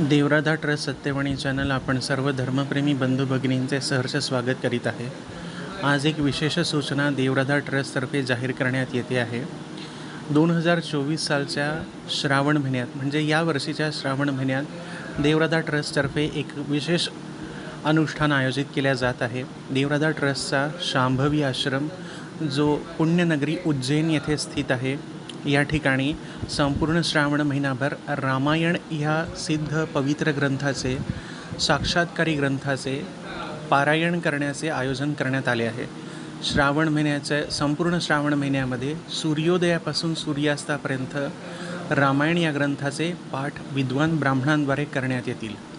देवराधा trust Satyavani channel आपण सर्व धर्मप्रेमी बंधू भगिनींचे सहर्ष स्वागत करीत आहे. आज एक विशेष सूचना देवराधा ट्रस्टतर्फे जाहीर करण्यात येते आहे. दोन हजार चोवीस सालच्या श्रावण महिन्यात म्हणजे या वर्षीच्या श्रावण महिन्यात देवराधा ट्रस्टतर्फे एक विशेष अनुष्ठान आयोजित केल्या जात आहे. देवराधा ट्रस्टचा शांभवी आश्रम जो पुण्यनगरी उज्जैन येथे स्थित आहे. या ठिकाणी संपूर्ण श्रावण महिनाभर रामायण ह्या सिद्ध पवित्र ग्रंथाचे साक्षात्कारी ग्रंथाचे पारायण करण्याचे आयोजन करण्यात आले आहे. श्रावण महिन्याचे संपूर्ण श्रावण महिन्यामध्ये सूर्योदयापासून सूर्यास्तापर्यंत रामायण या ग्रंथाचे पाठ विद्वान ब्राह्मणांद्वारे करण्यात येतील.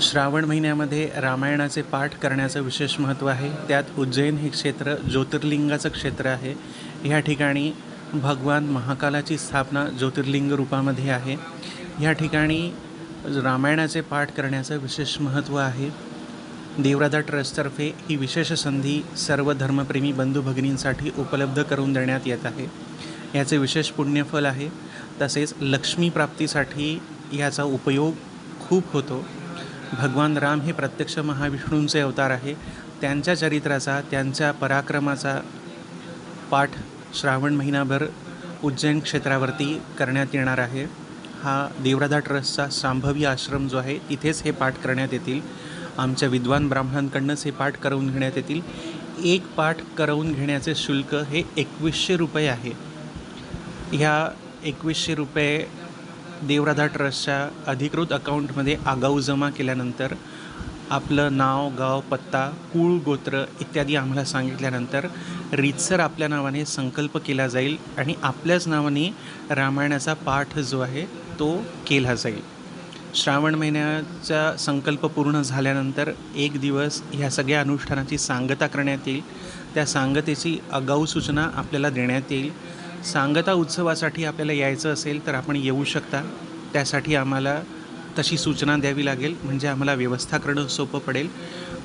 श्रावण महिन्यामध्ये रामायणाचे पाठ करण्याचं विशेष महत्त्व आहे. त्यात उज्जैन हे क्षेत्र ज्योतिर्लिंगाचं क्षेत्र आहे. या ठिकाणी भगवान महाकालाची स्थापना ज्योतिर्लिंग रूपामध्ये आहे. या ठिकाणी रामायणाचे पाठ करण्याचं विशेष महत्त्व आहे. देवराधा ट्रस्टतर्फे ही विशेष संधी सर्व धर्मप्रेमी बंधू भगिनींसाठी उपलब्ध करून देण्यात येत आहे. याचे विशेष पुण्यफल आहे. तसेच लक्ष्मीप्राप्तीसाठी याचा उपयोग खूप होतो. भगवान राम हे प्रत्यक्ष महाविष्णूंचे अवतार आहे. त्यांच्या चरित्राचा त्यांच्या पराक्रमाचा पाठ श्रावण महिनाभर उज्जैन क्षेत्रावरती करण्यात येणार आहे. हा देवराधा ट्रस्टचा सांभवी आश्रम जो आहे तिथेच हे पाठ करण्यात येतील. आमच्या विद्वान ब्राह्मणांकडनंच हे पाठ करवून घेण्यात येतील. एक पाठ करवून घेण्याचे शुल्क हे एकवीसशे रुपये आहे. ह्या एकवीसशे रुपये देवराधा ट्रस्टच्या अधिकृत अकाउंटमध्ये आगाऊ जमा केल्यानंतर आपलं नाव गाव पत्ता कुळ गोत्र इत्यादी आम्हाला सांगितल्यानंतर रीतसर आपल्या नावाने संकल्प केला जाईल आणि आपल्याच नावाने रामायणाचा पाठ जो आहे तो केला जाईल. श्रावण महिन्याचा संकल्प पूर्ण झाल्यानंतर एक दिवस ह्या सगळ्या अनुष्ठानाची सांगता करण्यात येईल. त्या सांगतेची आगाऊ सूचना आपल्याला देण्यात येईल. सांगता उत्सवासाठी आपल्याला यायचं असेल तर आपण येऊ शकता. त्यासाठी आम्हाला तशी सूचना द्यावी लागेल. म्हणजे आम्हाला व्यवस्था करणं सोपं पडेल.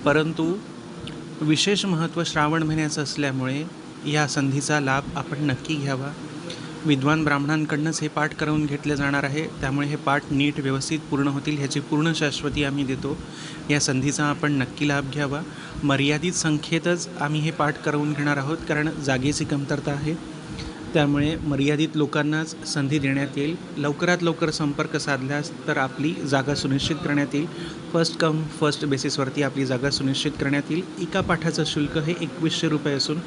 परंतु विशेष महत्त्व श्रावण महिन्याचं असल्यामुळे या संधीचा लाभ आपण नक्की घ्यावा. विद्वान ब्राह्मणांकडनंच हे पाठ करून घेतले जाणार आहे. त्यामुळे हे पाठ नीट व्यवस्थित पूर्ण होतील ह्याची पूर्ण शाश्वती आम्ही देतो. या संधीचा आपण नक्की लाभ घ्यावा. मर्यादित संख्येतच आम्ही हे पाठ करवून घेणार आहोत कारण जागेची कमतरता आहे. त्यामुळे मर्यादित लोकांनाच संधी देण्यात येईल. लवकरात लवकर संपर्क साधल्यास तर आपली जागा सुनिश्चित करण्यात येईल. फर्स्ट कम फर्स्ट बेसिसवरती आपली जागा सुनिश्चित करण्यात येईल. एका पाठाचं शुल्क हे एकवीसशे रुपये असून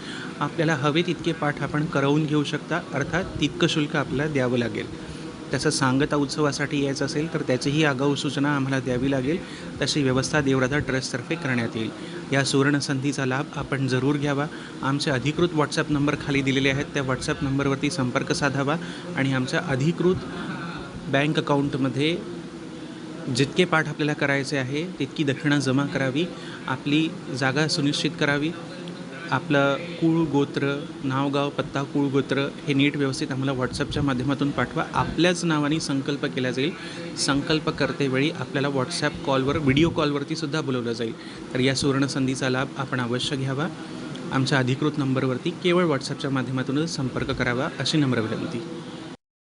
आपल्याला हवे तितके पाठ आपण करवून घेऊ शकता. अर्थात तितकं शुल्क आपल्याला द्यावं लागेल. त्याचा सांगता उत्सवासाठी यायचं असेल तर त्याचीही आगाऊ सूचना आम्हाला द्यावी लागेल. तशी व्यवस्था देवराधा ट्रस्टतर्फे करण्यात येईल. या सुवर्णसंधीचा लाभ आपण जरूर घ्यावा. आमचे अधिकृत व्हॉट्सअप नंबर खाली दिलेले आहेत. त्या व्हॉट्सअप नंबरवरती संपर्क साधावा आणि आमच्या अधिकृत बँक अकाउंटमध्ये जितके पाठ आपल्याला करायचे आहे तितकी दक्षिणा जमा करावी. आपली जागा सुनिश्चित करावी. आपलं कुळ गोत्र नाव गाव पत्ता कुळ गोत्र हे नीट व्यवस्थित आम्हाला व्हॉट्सअपच्या माध्यमातून पाठवा. आपल्याच नावाने संकल्प केला जाईल. संकल्प करतेवेळी आपल्याला व्हॉट्सॲप कॉलवर व्हिडिओ कॉलवरती सुद्धा बोलवलं जाईल. तर या सुवर्णसंधीचा लाभ आपण अवश्य घ्यावा. आमच्या अधिकृत नंबरवरती केवळ व्हॉट्सअपच्या माध्यमातूनच संपर्क करावा अशी नम्र विनंती.